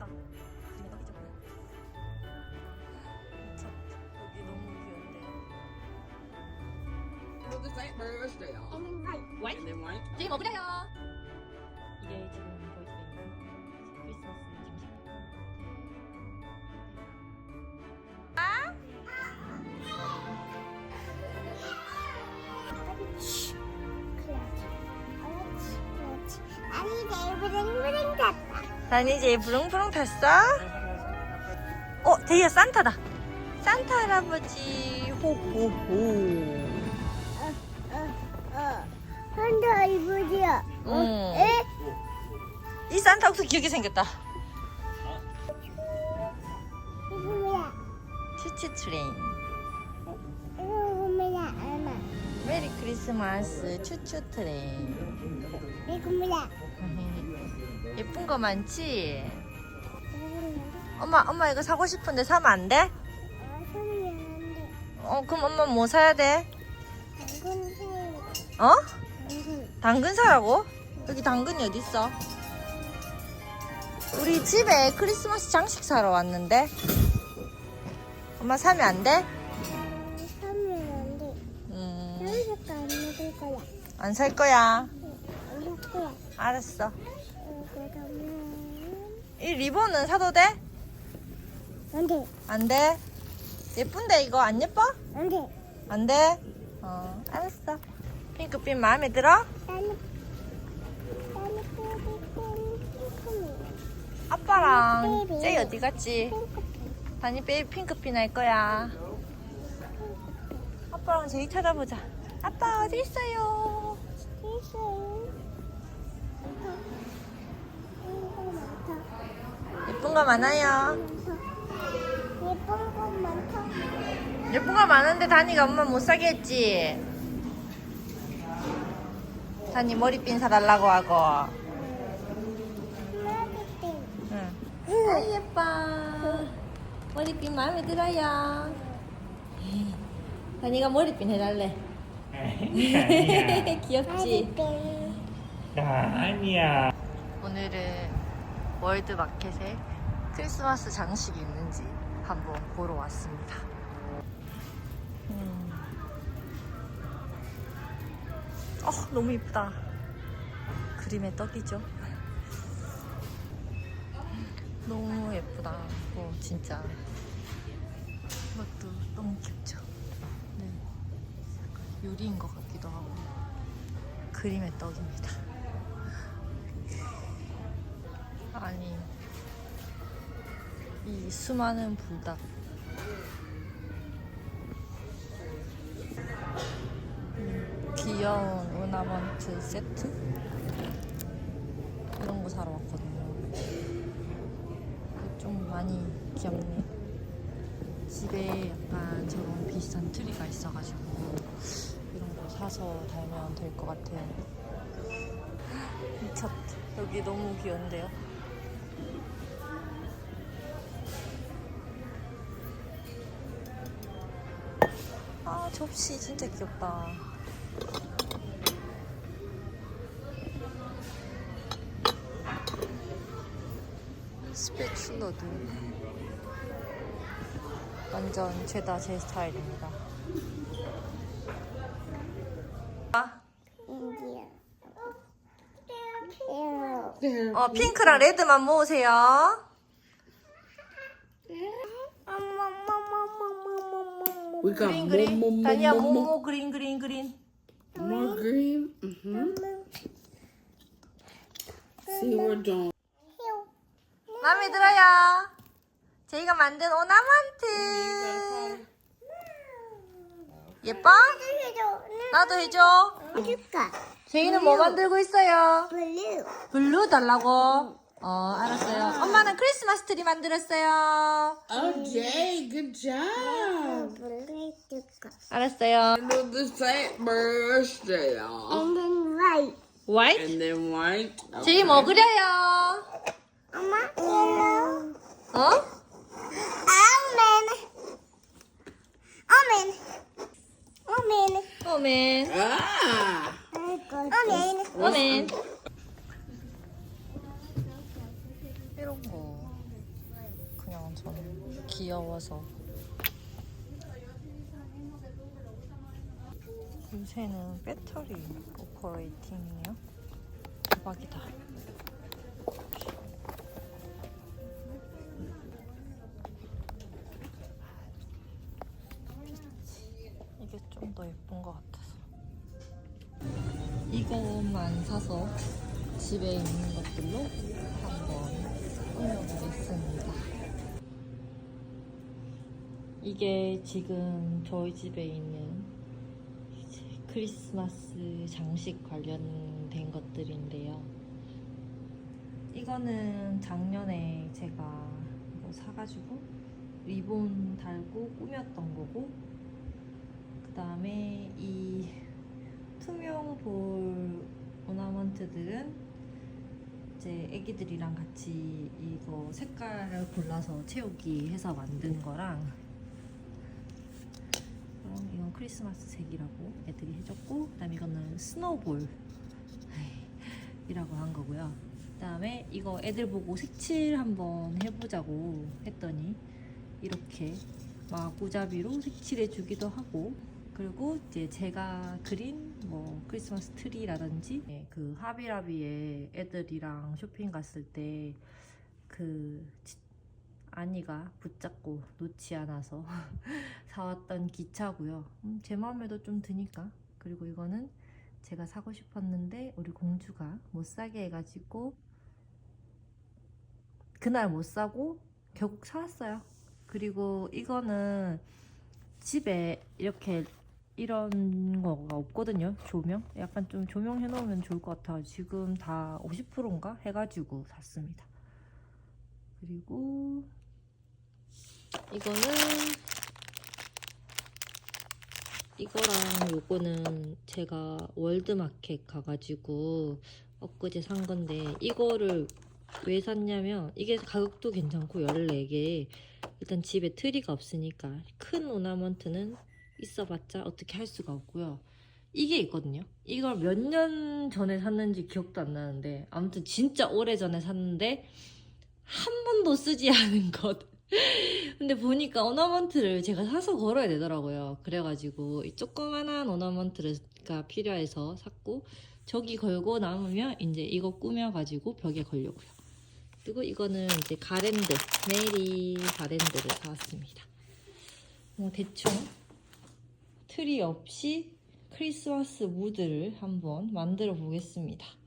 귀엽다. 그림이 떡이죠. 저, 여기 너무 ain't birthday, y'all. White? And then white. 저희 먹으려요. 난 이제 부릉부릉 탔어? 어, 데이야 산타다. 산타 할아버지 호호호. 어, 한다 이거지야. 응. 에? 이 산타 혹시 귀엽게 생겼다. 이거 뭐야? 추추 트레인. 이거 뭐야? 엄마. 메리 크리스마스 추추 트레인. 이거 뭐야? 예쁜 거 많지? 엄마, 엄마 이거 사고 싶은데 사면 안 돼? 돼. 어, 그럼 엄마 뭐 사야 돼? 당근 사야 어? 당근. 당근 사라고? 여기 당근이 어딨어? 우리 집에 크리스마스 장식 사러 왔는데 엄마 사면 안 돼? 아, 사면 안 돼. 음, 안 먹을 거야. 안 살 거야. 안살 거야. 알았어. 이 리본은 사도 돼? 안 돼. 안 돼? 예쁜데 이거 안 예뻐? 안 돼. 안 돼? 어, 알았어. 핑크빛 마음에 들어? 나는 나는 핑크핑크 아빠랑 베이비. 제이 어디 갔지? 다니 베이비 핑크빛 할 거야. 아빠랑 제이 찾아보자. 아빠 어디? 있어요. 예쁜 거 많아요. 예쁜 거 많다. 예쁜 거 많은데 다니가 엄마 못 사게 했지? 다니 머리핀 사달라고 하고. 스마트폰. 응. 아 예뻐. 머리핀 마음에 들어요. 다니가 머리핀 해달래. 귀엽지? 아니야. 오늘은 월드 마켓에 크리스마스 장식이 있는지 한번 보러 왔습니다. 음. 어, 너무 이쁘다. 그림의 떡이죠. 너무 예쁘다. 어, 진짜. 이것도 너무 귀엽죠. 네. 유리인 것 같기도 하고. 그림의 떡입니다. 아니 이 수많은 불닭. 음, 귀여운 오나먼트 세트? 이런 거 사러 왔거든요. 좀 많이 귀엽네. 집에 약간 저런 비슷한 트리가 있어가지고 이런 거 사서 달면 될 것 같아요. 미쳤다. 여기 너무 귀여운데요 접시 진짜 귀엽다. 스패출러도 완전 죄다 제 스타일입니다. 아, 인디야. 어 핑크랑 레드만 모으세요 We got 그린 more, 그린 more, more, 다니야 more, more, 모모 그린 그린 그린 more green. Mm-hmm. See what we're doing. 마음에 들어요. 저희가 만든 오나먼트. 예뻐? 나도 해줘. 해줄까? 저희는 뭐 만들고 있어요? 블루. 블루 달라고. 어, 알았어요. 엄마는 크리스마스 트리 만들었어요. Okay, good job. 블루 해줄까? 알았어요. And then this ain't birthday. And then white. 화이트? And then white. 저희 뭐 그려요? 엄마, yellow. 어? 아멘. 아멘. 아멘. 오멘. Ah! 아멘. 귀여워서. 요새는 배터리 오퍼레이팅이에요. 대박이다. 이게 좀 더 예쁜 것 같아서. 이것만 사서 집에 있는 것들로 한번 꾸며보겠습니다. 이게 지금 저희 집에 있는 크리스마스 장식 관련된 것들인데요. 이거는 작년에 제가 이거 사가지고 리본 달고 꾸몄던 거고, 그 다음에 이 투명 볼 오나먼트들은 이제 애기들이랑 같이 이거 색깔을 골라서 채우기 해서 만든 거랑 이건 크리스마스 색이라고 애들이 해줬고 그다음 에 이거는 스노볼 이라고 한 거고요. 그다음에 이거 애들 보고 색칠 한번 해보자고 했더니 이렇게 마구잡이로 색칠해 주기도 하고 그리고 이제 제가 그린 뭐 크리스마스 트리라든지 네, 그 하비라비에 애들이랑 쇼핑 갔을 때그 아니가 붙잡고 놓지 않아서 사왔던 기차고요. 음, 제 마음에도 좀 드니까. 그리고 이거는 제가 사고 싶었는데 우리 공주가 못 사게 해가지고 그날 못 사고 결국 사왔어요. 그리고 이거는 집에 이렇게 이런 거가 없거든요. 조명. 약간 좀 조명 해놓으면 좋을 것 같아. 지금 다 50%인가 해가지고 샀습니다. 그리고 이거는 이거랑 요거는 제가 월드마켓 가가지고 엊그제 산 건데 이거를 왜 샀냐면 이게 가격도 괜찮고 14개. 일단 집에 트리가 없으니까 큰 오나먼트는 있어봤자 어떻게 할 수가 없고요. 이게 있거든요. 이걸 몇 년 전에 샀는지 기억도 안 나는데 아무튼 진짜 오래 전에 샀는데 한 번도 쓰지 않은 것 근데 보니까 오너먼트를 제가 사서 걸어야 되더라고요. 그래가지고 이 조그만한 오너먼트가 필요해서 샀고 저기 걸고 남으면 이제 이거 꾸며가지고 벽에 걸려고요. 그리고 이거는 이제 가랜드 메리 가랜드를 사왔습니다. 뭐 대충 트리 없이 크리스마스 무드를 한번 만들어 보겠습니다.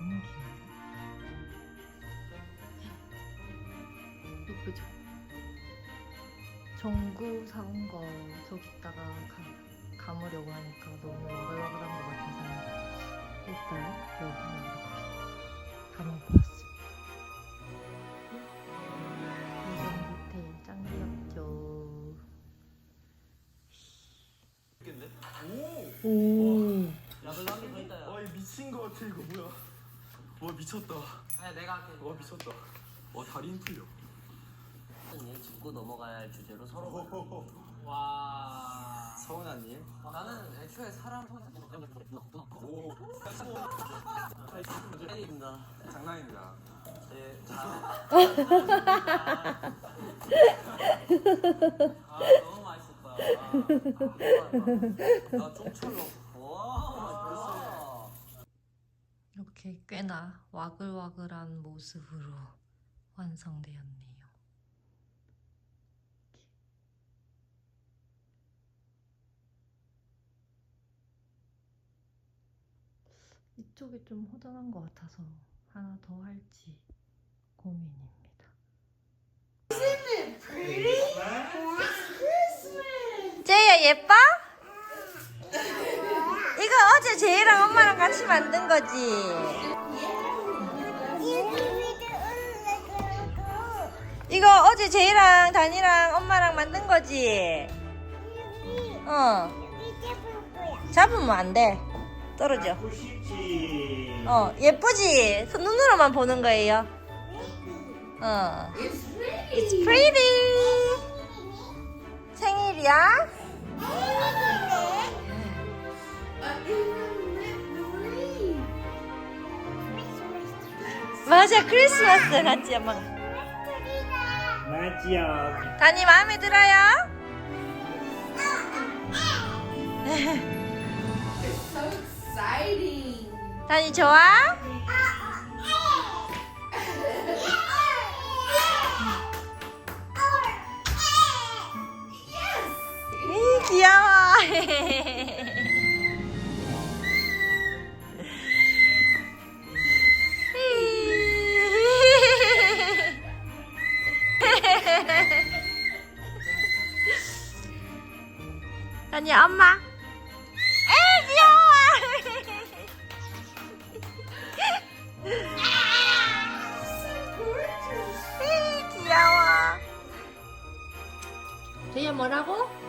너무 귀여워. 예쁘죠? 전구 사온 거 저기다가 가, 감으려고 하니까 너무 와글와글한 것 같아서 일단 여기는 이렇게 감아보았습니다. 이런 디테일 짱 귀엽죠? 오. 야블랑이 더 있다. 야. 와, 이 미친 거 같아 이거 뭐야? 와 미쳤다. 아니 내가 할게. 와 미쳤다. 와 다리 힘 풀려. 일 짚고 넘어가야 할 주제로 서로. 와. 서운한 일. 어, 나는 애초에 사람 입니다. 장난입니다. 네, 자. 아, 너무 맛있었다. 아, 나 쪽철로. 와, 맛있어. 이렇게 꽤나 와글와글한 모습으로 완성되었네요. 이쪽이 좀 허전한 것 같아서 하나 더 할지 고민입니다. 제이야 예뻐? 이거 어제 제이랑 엄마랑 같이 만든 거지? 이거 어제 제이랑 단이랑 엄마랑 만든 거지? 어. 잡으면 안 돼. 떨어져. 어 예쁘지? 손 눈으로만 보는 거예요. 어. It's pretty. 맞아 크리스마스 같지 엄마가. 맞지요. 단이 마음에 들어요? So exciting. 단이 좋아? 이 귀여워. 아니 엄마. 에 귀여워. 이 귀여워. 제이야 뭐라고?